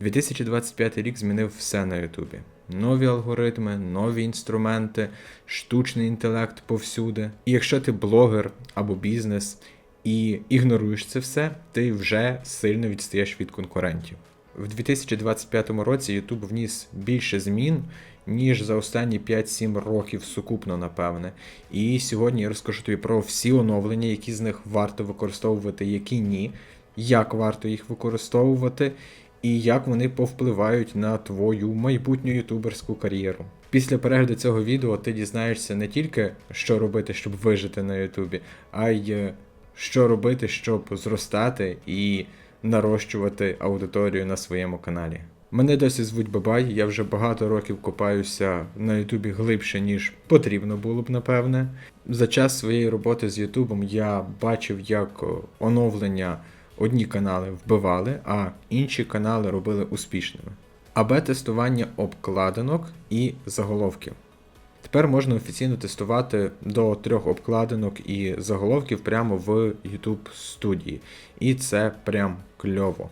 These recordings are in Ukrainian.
2025 рік змінив все на Ютубі. Нові алгоритми, нові інструменти, штучний інтелект повсюди. І якщо ти блогер або бізнес і ігноруєш це все, ти вже сильно відстаєш від конкурентів. В 2025 році YouTube вніс більше змін, ніж за останні 5-7 років сукупно, напевне. І сьогодні я розкажу тобі про всі оновлення, які з них варто використовувати, які ні, як варто їх використовувати, і як вони повпливають на твою майбутню ютуберську кар'єру. Після перегляду цього відео ти дізнаєшся не тільки, що робити, щоб вижити на Ютубі, а й е, що робити, щоб зростати і нарощувати аудиторію на своєму каналі. Мене досі звуть Бабай, я вже багато років копаюся на Ютубі глибше, ніж потрібно було б, напевне. За час своєї роботи з Ютубом я бачив, як оновлення одні канали вбивали, а інші канали робили успішними. АБ тестування обкладинок і заголовків. Тепер можна офіційно тестувати до трьох обкладинок і заголовків прямо в YouTube студії. І це прям кльово.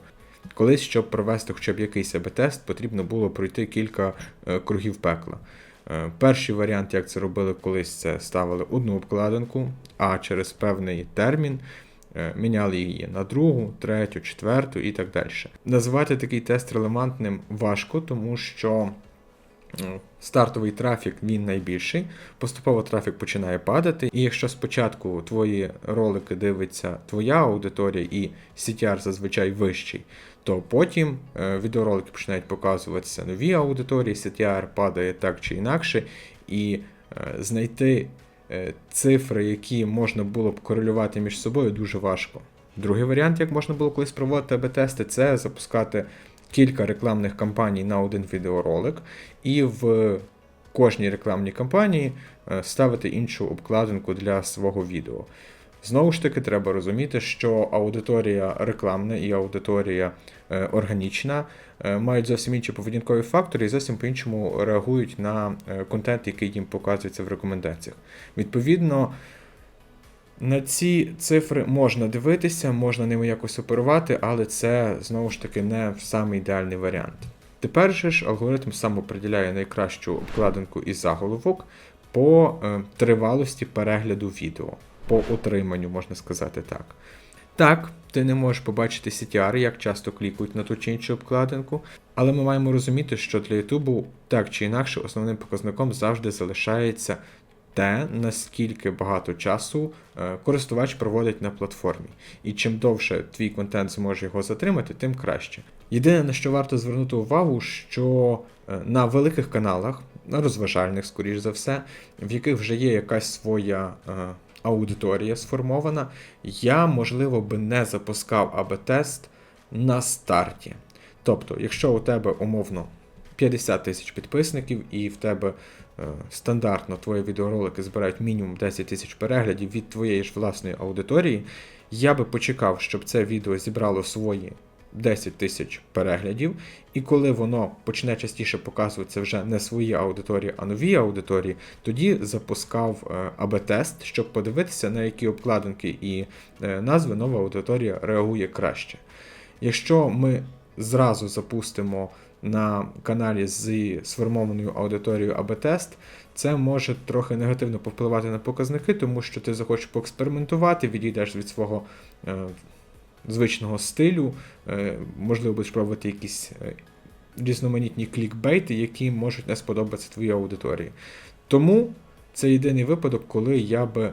Колись, щоб провести хоча б якийсь АБ-тест, потрібно було пройти кілька е, кругів пекла. Е, перший варіант, як це робили колись, це ставили одну обкладинку, а через певний термін міняли її на другу, третю, четверту і так далі. Назвати такий тест релевантним важко, тому що е, стартовий трафік він найбільший, поступово трафік починає падати. І якщо спочатку твої ролики дивиться твоя аудиторія і CTR зазвичай вищий, то потім е, відеоролики починають показуватися нові аудиторії, CTR падає так чи інакше, і е, знайти е, цифри, які можна було б корелювати між собою, дуже важко. Другий варіант, як можна було колись проводити АБ-тести, це запускати кілька рекламних кампаній на один відеоролик, і в кожній рекламній кампанії е, ставити іншу обкладинку для свого відео. Знову ж таки, треба розуміти, що аудиторія рекламна і аудиторія е, органічна е, мають зовсім інші поведінкові фактори і зовсім по-іншому реагують на е, контент, який їм показується в рекомендаціях. Відповідно, на ці цифри можна дивитися, можна ними якось оперувати, але це знову ж таки не самий ідеальний варіант. Тепер же ж алгоритм сам определяє найкращу обкладинку і заголовок по тривалості перегляду відео, по отриманню, можна сказати так. Так, ти не можеш побачити CTR, як часто клікають на ту чи іншу обкладинку, але ми маємо розуміти, що для YouTube так чи інакше основним показником завжди залишається те, наскільки багато часу е, користувач проводить на платформі. І чим довше твій контент зможе його затримати, тим краще. Єдине, на що варто звернути увагу, що е, на великих каналах, на розважальних, скоріш за все, в яких вже є якась своя е, аудиторія сформована, я, можливо, би не запускав АБ-тест на старті. Тобто, якщо у тебе умовно 50 тисяч підписників, і в тебе е, стандартно твої відеоролики збирають мінімум 10 тисяч переглядів від твоєї ж власної аудиторії, я би почекав, щоб це відео зібрало свої 10 тисяч переглядів, і коли воно почне частіше показуватися вже не своїй аудиторії, а новій аудиторії, тоді запускав е, АБ-тест, щоб подивитися, на які обкладинки і е, назви нова аудиторія реагує краще. Якщо ми зразу запустимо на каналі з сформованою аудиторією АБ-тест, це може трохи негативно повпливати на показники, тому що ти захочеш поекспериментувати, відійдеш від свого е, звичного стилю, е, можливо, будеш пробувати якісь е, різноманітні клікбейти, які можуть не сподобатися твоїй аудиторії. Тому це єдиний випадок, коли я би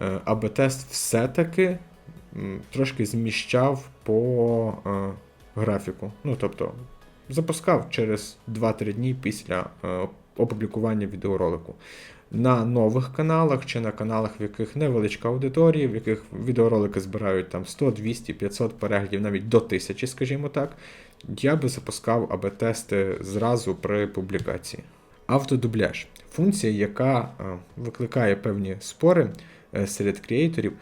е, АБ-тест все-таки трошки зміщав по графіку. Ну, тобто, запускав через 2-3 дні після опублікування відеоролику. На нових каналах чи на каналах, в яких невеличка аудиторія, в яких відеоролики збирають там 100, 200, 500 переглядів, навіть до 1000, скажімо так, я би запускав АБ-тести зразу при публікації. Автодубляж функція, яка е, викликає певні спори е, серед креаторів.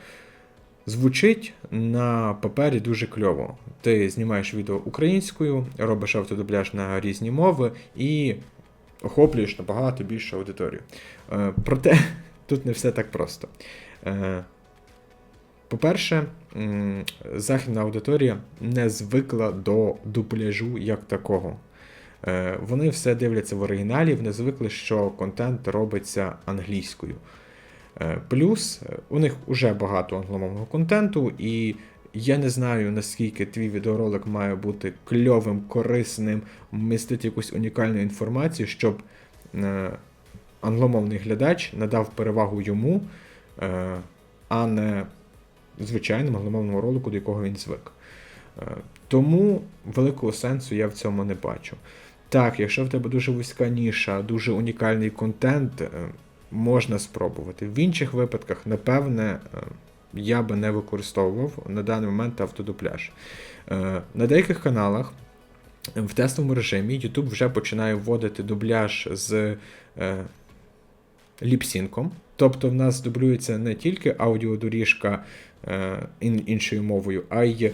Звучить на папері дуже кльово. Ти знімаєш відео українською, робиш автодубляж на різні мови і охоплюєш набагато більшу аудиторію. Е, Проте тут не все так просто. Е, По-перше, західна аудиторія не звикла до дубляжу як такого. Е, Вони все дивляться в оригіналі, вони звикли, що контент робиться англійською. Плюс у них вже багато англомовного контенту, і я не знаю, наскільки твій відеоролик має бути кльовим, корисним, містити якусь унікальну інформацію, щоб е, англомовний глядач надав перевагу йому, е, а не звичайному англомовному ролику, до якого він звик. Е, Тому великого сенсу я в цьому не бачу. Так, якщо в тебе дуже вузька ніша, дуже унікальний контент, е, можна спробувати. В інших випадках, напевне, е, я би не використовував на даний момент автодупляж. Е, На деяких каналах в тестовому режимі YouTube вже починає вводити дубляж з е, ліпсінком. Тобто в нас дублюється не тільки аудіодоріжка е, іншою мовою, а й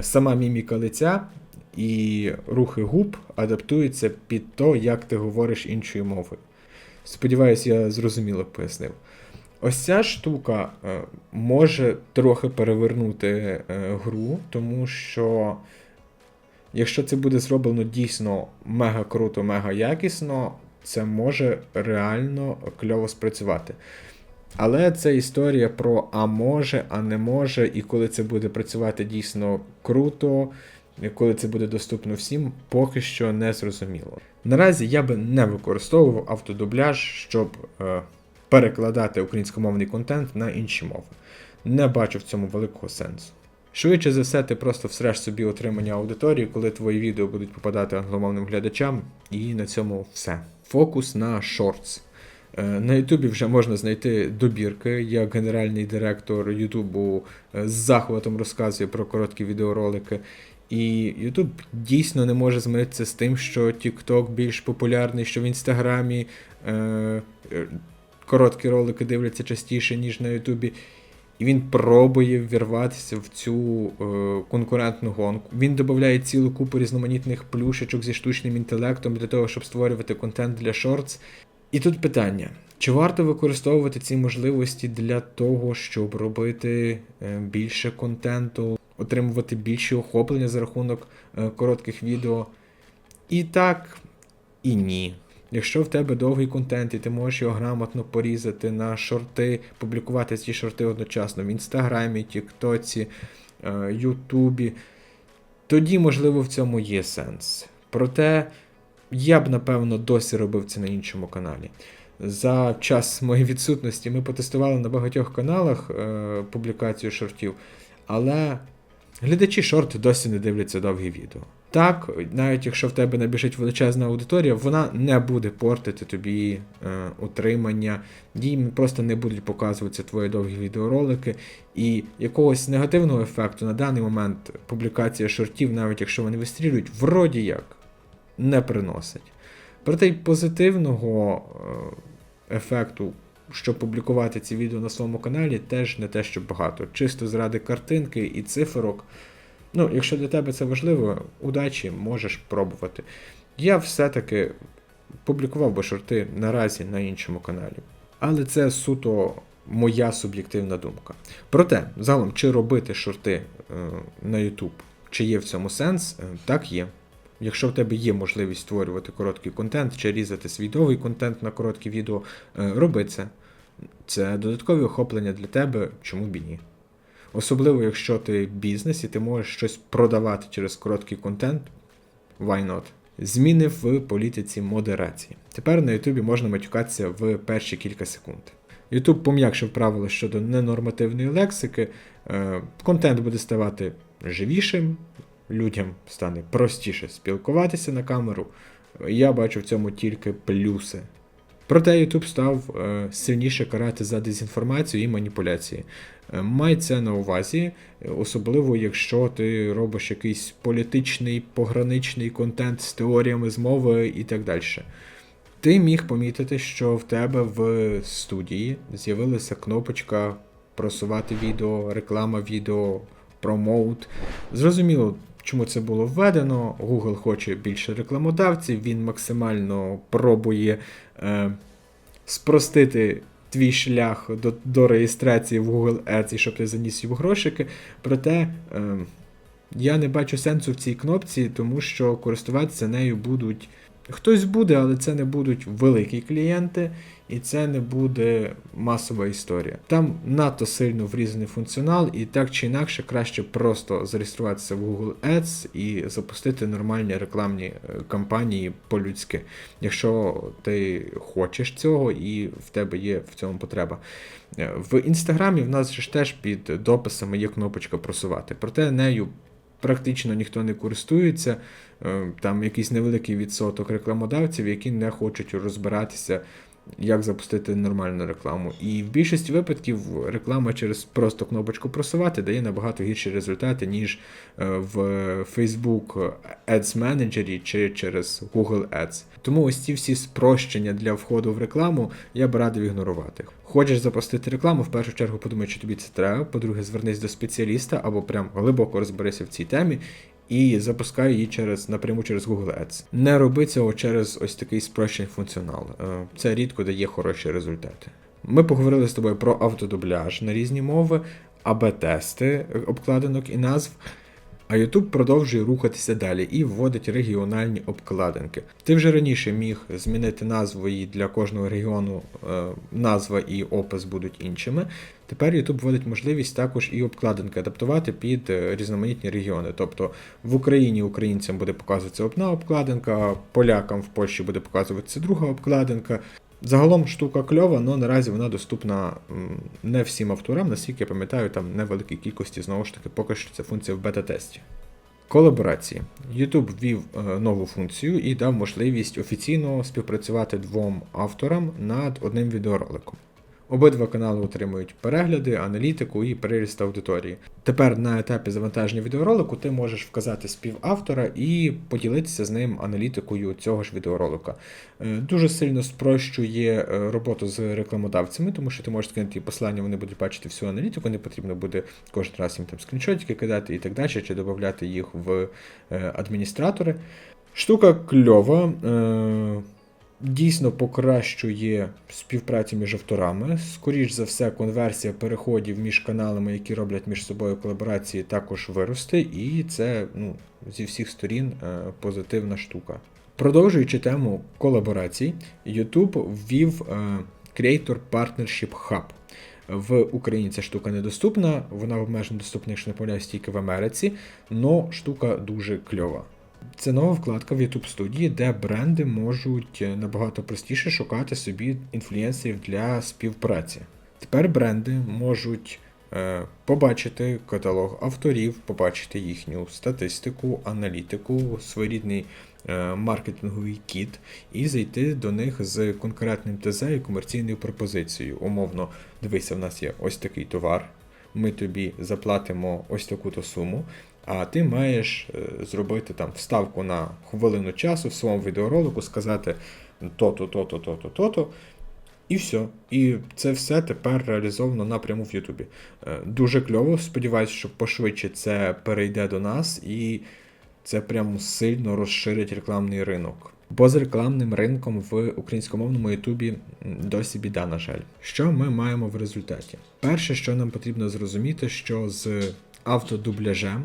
сама міміка лиця і рухи губ адаптуються під то, як ти говориш іншою мовою. Сподіваюсь, я зрозуміло пояснив. Ось ця штука е, може трохи перевернути е, гру, тому що якщо це буде зроблено дійсно мега круто, мега якісно, це може реально кльово спрацювати. Але це історія про а може, а не може, і коли це буде працювати дійсно круто, коли це буде доступно всім, поки що не зрозуміло. Наразі я би не використовував автодубляж, щоб е, перекладати українськомовний контент на інші мови. Не бачу в цьому великого сенсу. Швидше за все, ти просто всреш собі отримання аудиторії, коли твої відео будуть попадати англомовним глядачам, і на цьому все. Фокус на шортс. Е, На Ютубі вже можна знайти добірки, як генеральний директор Ютубу е, з захватом розказує про короткі відеоролики. І Ютуб дійсно не може змиритися з тим, що TikTok більш популярний, що в Інстаграмі е, короткі ролики дивляться частіше, ніж на Ютубі. І він пробує ввірватися в цю е, конкурентну гонку. Він додає цілу купу різноманітних плюшечок зі штучним інтелектом для того, щоб створювати контент для шортс. І тут питання: чи варто використовувати ці можливості для того, щоб робити е, більше контенту, отримувати більше охоплення за рахунок е, коротких відео? І так, і ні. Якщо в тебе довгий контент, і ти можеш його грамотно порізати на шорти, публікувати ці шорти одночасно в Інстаграмі, Тіктоці, е, Ютубі, тоді, можливо, в цьому є сенс. Проте я б, напевно, досі робив це на іншому каналі. За час моєї відсутності ми потестували на багатьох каналах е, публікацію шортів, але глядачі шорт досі не дивляться довгі відео. Так, навіть якщо в тебе набіжить величезна аудиторія, вона не буде портити тобі е, утримання, їм просто не будуть показуватися твої довгі відеоролики. І якогось негативного ефекту на даний момент публікація шортів, навіть якщо вони вистрілюють, вроді як не приносить. Проте й позитивного е, ефекту, щоб публікувати ці відео на своєму каналі, теж не те, що багато. Чисто заради картинки і циферок. Ну, якщо для тебе це важливо, удачі можеш пробувати. Я все-таки публікував би шорти наразі на іншому каналі. Але це суто моя суб'єктивна думка. Проте, загалом, чи робити шорти е, на YouTube, чи є в цьому сенс, Е, так є. Якщо в тебе є можливість створювати короткий контент чи різати свій довгий контент на короткі відео, е, роби це. Це додаткові охоплення для тебе, чому б і ні. Особливо, якщо ти бізнес і ти можеш щось продавати через короткий контент, why not? Зміни в політиці модерації. Тепер на Ютубі можна матюкатися в перші кілька секунд. Ютуб пом'якшив правила щодо ненормативної лексики, е, контент буде ставати живішим, людям стане простіше спілкуватися на камеру. Я бачу в цьому тільки плюси. Проте YouTube став е, сильніше карати за дезінформацію і маніпуляції. Е, Май це на увазі, особливо якщо ти робиш якийсь політичний пограничний контент з теоріями змови і так далі. Ти міг помітити, що в тебе в студії з'явилася кнопочка просувати відео, реклама відео, промоут. Зрозуміло, чому це було введено. Google хоче більше рекламодавців, він максимально пробує е, спростити твій шлях до, до реєстрації в Google Ads і щоб ти заніс його грошики. Проте е, я не бачу сенсу в цій кнопці, тому що користуватися нею будуть. Хтось буде, але це не будуть великі клієнти, і це не буде масова історія. Там надто сильно врізаний функціонал, і так чи інакше краще просто зареєструватися в Google Ads і запустити нормальні рекламні е, кампанії по-людськи, якщо ти хочеш цього і в тебе є в цьому потреба. Е, В інстаграмі в нас ж теж під дописами є кнопочка просувати, проте нею практично ніхто не користується. Е, Там якийсь невеликий відсоток рекламодавців, які не хочуть розбиратися, як запустити нормальну рекламу. І в більшості випадків реклама через просто кнопочку просувати дає набагато гірші результати, ніж е, в Facebook Ads Manager чи через Google Ads. Тому ось ці всі спрощення для входу в рекламу я б радив ігнорувати. Хочеш запустити рекламу, в першу чергу подумай, чи тобі це треба. По-друге, звернись до спеціаліста або прям глибоко розберися в цій темі. І запускай її через напряму через Google Ads. Не роби цього через ось такий спрощений функціонал. Е, Це рідко дає хороші результати. Ми поговорили з тобою про автодубляж на різні мови, АБ-тести обкладинок і назв. А YouTube продовжує рухатися далі і вводить регіональні обкладинки. Ти вже раніше міг змінити назву і для кожного регіону е, назва і опис будуть іншими. Тепер YouTube вводить можливість також і обкладинки адаптувати під е, різноманітні регіони. Тобто в Україні українцям буде показуватися одна обкладинка, полякам в Польщі буде показуватися друга обкладинка. Загалом штука кльова, але наразі вона доступна не всім авторам, наскільки я пам'ятаю, там невеликій кількості, знову ж таки, поки що це функція в бета-тесті. Колаборації. YouTube ввів е, нову функцію і дав можливість офіційно співпрацювати двом авторам над одним відеороликом. Обидва канали отримують перегляди, аналітику і приріст аудиторії. Тепер на етапі завантаження відеоролику ти можеш вказати співавтора і поділитися з ним аналітикою цього ж відеоролика. Е, Дуже сильно спрощує е, роботу з рекламодавцями, тому що ти можеш скинути посилання, вони будуть бачити всю аналітику, не потрібно буде кожен раз їм там скріншотики кидати і так далі, чи додати їх в е, адміністратори. Штука кльова. Дійсно покращує співпрацю між авторами. Скоріш за все, конверсія переходів між каналами, які роблять між собою колаборації, також виросте, і це ну, зі всіх сторін е, позитивна штука. Продовжуючи тему колаборацій, YouTube ввів е, Creator Partnership Hub. В Україні ця штука недоступна, вона обмежено доступна, якщо не помиляюсь, тільки в Америці, але штука дуже кльова. Це нова вкладка в YouTube студії, де бренди можуть е, набагато простіше шукати собі інфлюенсерів для співпраці. Тепер бренди можуть е, побачити каталог авторів, побачити їхню статистику, аналітику, своєрідний е, маркетинговий кіт і зайти до них з конкретним ТЗ і комерційною пропозицією. Умовно, дивися, в нас є ось такий товар. Ми тобі заплатимо ось таку-то суму, а ти маєш е, зробити там вставку на хвилину часу в своєму відеоролику, сказати то-то, то-то, то-то, то-то. І все. І це все тепер реалізовано напряму в Ютубі. Е, Дуже кльово. Сподіваюсь, що пошвидше це перейде до нас і це прямо сильно розширить рекламний ринок. Бо з рекламним ринком в українськомовному Ютубі досі біда, на жаль. Що ми маємо в результаті? Перше, що нам потрібно зрозуміти, що з автодубляжем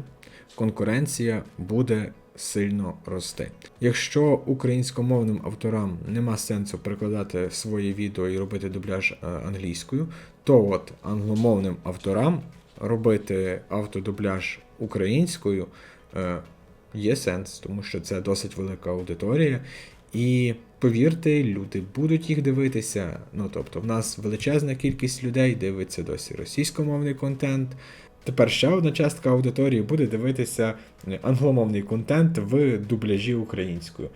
конкуренція буде сильно рости. Якщо українськомовним авторам нема сенсу перекладати своє відео і робити дубляж е, англійською, то от англомовним авторам робити автодубляж українською е, є сенс, тому що це досить велика аудиторія. І повірте, люди будуть їх дивитися. Ну тобто, в нас величезна кількість людей дивиться досі російськомовний контент. Тепер ще одна частка аудиторії буде дивитися англомовний контент в дубляжі українською.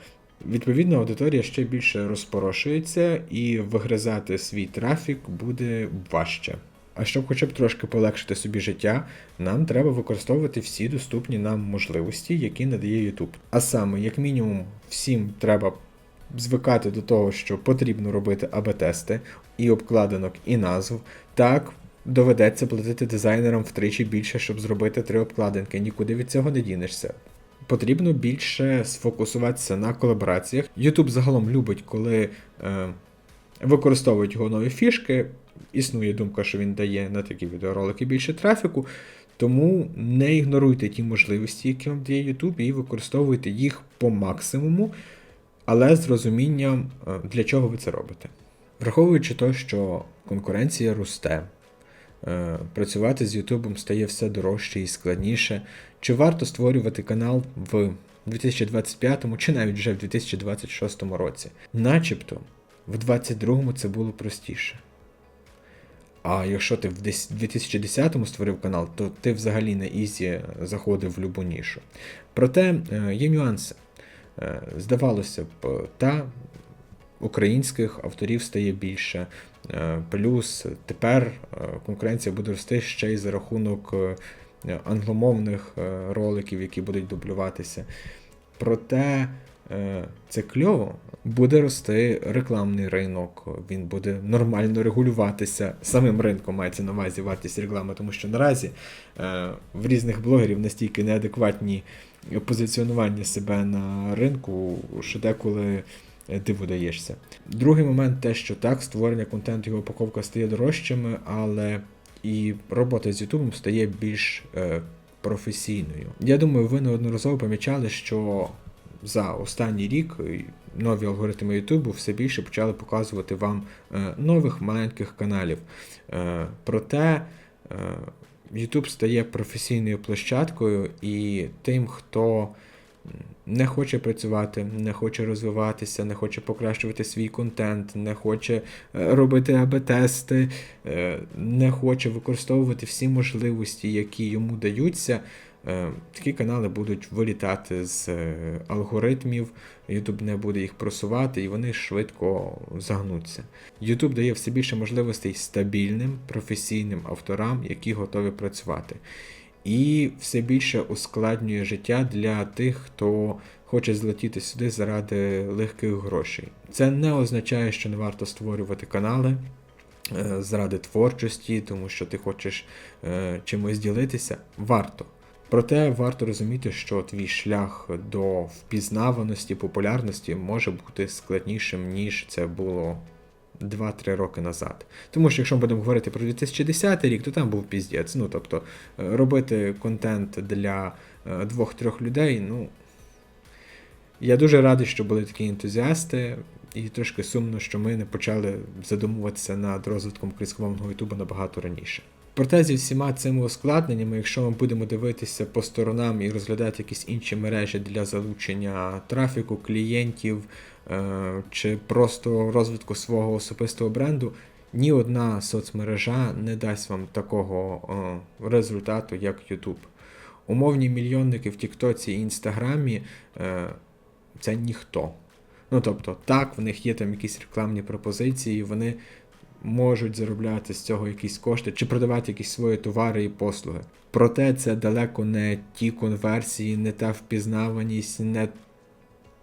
Відповідно, аудиторія ще більше розпорошується, і вигризати свій трафік буде важче. А щоб хоча б трошки полегшити собі життя, нам треба використовувати всі доступні нам можливості, які надає YouTube. А саме, як мінімум, всім треба звикати до того, що потрібно робити АБ-тести і обкладинок, і назв. Так, доведеться платити дизайнерам втричі більше, щоб зробити три обкладинки. Нікуди від цього не дінешся. Потрібно більше сфокусуватися на колабораціях. YouTube загалом любить, коли е, використовують його нові фішки. Існує думка, що він дає на такі відеоролики більше трафіку. Тому не ігноруйте ті можливості, які вам дає YouTube, і використовуйте їх по максимуму, але з розумінням, е, для чого ви це робите. Враховуючи те, що конкуренція росте, працювати з YouTube стає все дорожче і складніше, чи варто створювати канал в 2025 чи навіть вже в 2026 році? Начебто, в 2022 це було простіше. А якщо ти в 2010-му створив канал, то ти взагалі на Ізі заходив в любу нішу. Проте е, є нюанси. Е, здавалося б, та українських авторів стає більше. Е, плюс тепер конкуренція буде рости ще й за рахунок англомовних роликів, які будуть дублюватися. Проте Е, це кльово, буде рости рекламний ринок, він буде нормально регулюватися. Самим ринком мається на увазі вартість реклами, тому що наразі е, в різних блогерів настільки неадекватні позиціонування себе на ринку, що деколи ти видаєшся. Другий момент те, що так, створення контенту і упаковка стає дорожчими, але і робота з Ютубом стає більш е, професійною. Я думаю, ви неодноразово помічали, що за останній рік нові алгоритми Ютубу все більше почали показувати вам е, нових маленьких каналів. Е, проте YouTube стає професійною площадкою і тим, хто не хоче працювати, не хоче розвиватися, не хоче покращувати свій контент, не хоче е, робити АБ-тести, не хоче використовувати всі можливості, які йому даються. Е, такі канали будуть вилітати з е, алгоритмів, YouTube не буде їх просувати і вони швидко загнуться. YouTube дає все більше можливостей стабільним професійним авторам, які готові працювати. І все більше ускладнює життя для тих, хто хоче злетіти сюди заради легких грошей. Це не означає, що не варто створювати канали. Е, заради творчості, тому що ти хочеш чимось ділитися, варто. Проте варто розуміти, що твій шлях до впізнаваності, популярності може бути складнішим, ніж це було 2-3 роки назад. Тому що, якщо ми будемо говорити про 2010 рік, то там був піздець. Ну, тобто, е, робити контент для е, двох-трьох людей, ну. Я дуже радий, що були такі ентузіасти, і трошки сумно, що ми не почали задумуватися над розвитком українськомовного ютубу набагато раніше. Проте зі всіма цими ускладненнями, якщо ми будемо дивитися по сторонам і розглядати якісь інші мережі для залучення трафіку, клієнтів чи просто розвитку свого особистого бренду, ні одна соцмережа не дасть вам такого е результату, як YouTube. Умовні мільйонники в Тіктоці і Інстаграмі е це ніхто. Ну тобто, так, в них є там якісь рекламні пропозиції, вони можуть заробляти з цього якісь кошти чи продавати якісь свої товари і послуги. Проте це далеко не ті конверсії, не та впізнаваність, не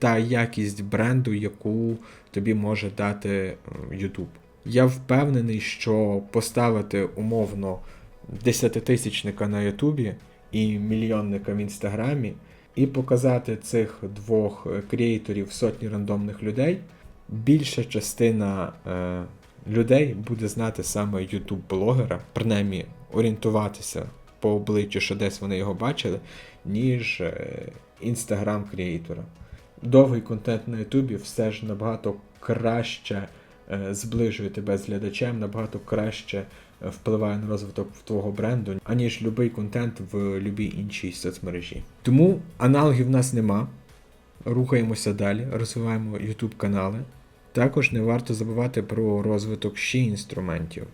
та якість бренду, яку тобі може дати е, YouTube. Я впевнений, що поставити умовно десятитисячника на Ютубі і мільйонника в інстаграмі, і показати цих двох е, креаторів сотні рандомних людей. Більша частина е, людей буде знати саме YouTube-блогера, принаймні орієнтуватися по обличчю, що десь вони його бачили, ніж інстаграм-креатора. Довгий контент на Ютубі все ж набагато краще е, зближує тебе з глядачем, набагато краще е, впливає на розвиток твого бренду, аніж будь-який контент в будь-якій іншій соцмережі. Тому аналогів в нас нема. Рухаємося далі, розвиваємо YouTube канали. Також не варто забувати про розвиток ще інструментів.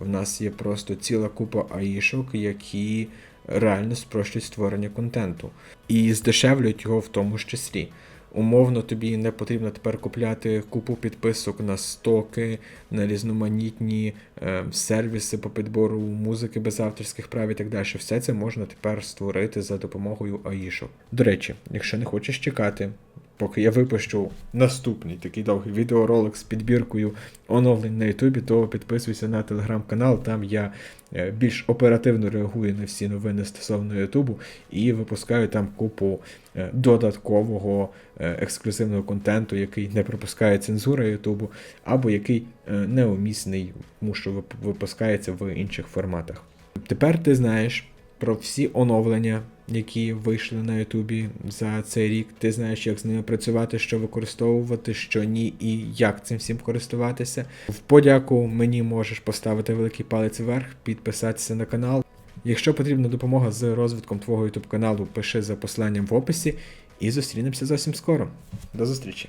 В нас є просто ціла купа аїшок, які реально спрощують створення контенту і здешевлюють його в тому ж числі. Умовно, тобі не потрібно тепер купляти купу підписок на стоки, на різноманітні е, сервіси по підбору музики без авторських прав і так далі. Все це можна тепер створити за допомогою АІшок. До речі, якщо не хочеш чекати поки я випущу наступний такий довгий відеоролик з підбіркою оновлень на Ютубі, то підписуйся на телеграм-канал. Там я е, більш оперативно реагую на всі новини стосовно Ютубу і випускаю там купу е, додаткового е, ексклюзивного контенту, який не пропускає цензура Ютубу, або який неумісний, тому що випускається в інших форматах. Тепер ти знаєш про всі оновлення, які вийшли на Ютубі за цей рік. Ти знаєш, як з ними працювати, що використовувати, що ні, і як цим всім користуватися. В подяку мені можеш поставити великий палець вверх, підписатися на канал. Якщо потрібна допомога з розвитком твого YouTube каналу, пиши за посиланням в описі і зустрінемося зовсім скоро. До зустрічі!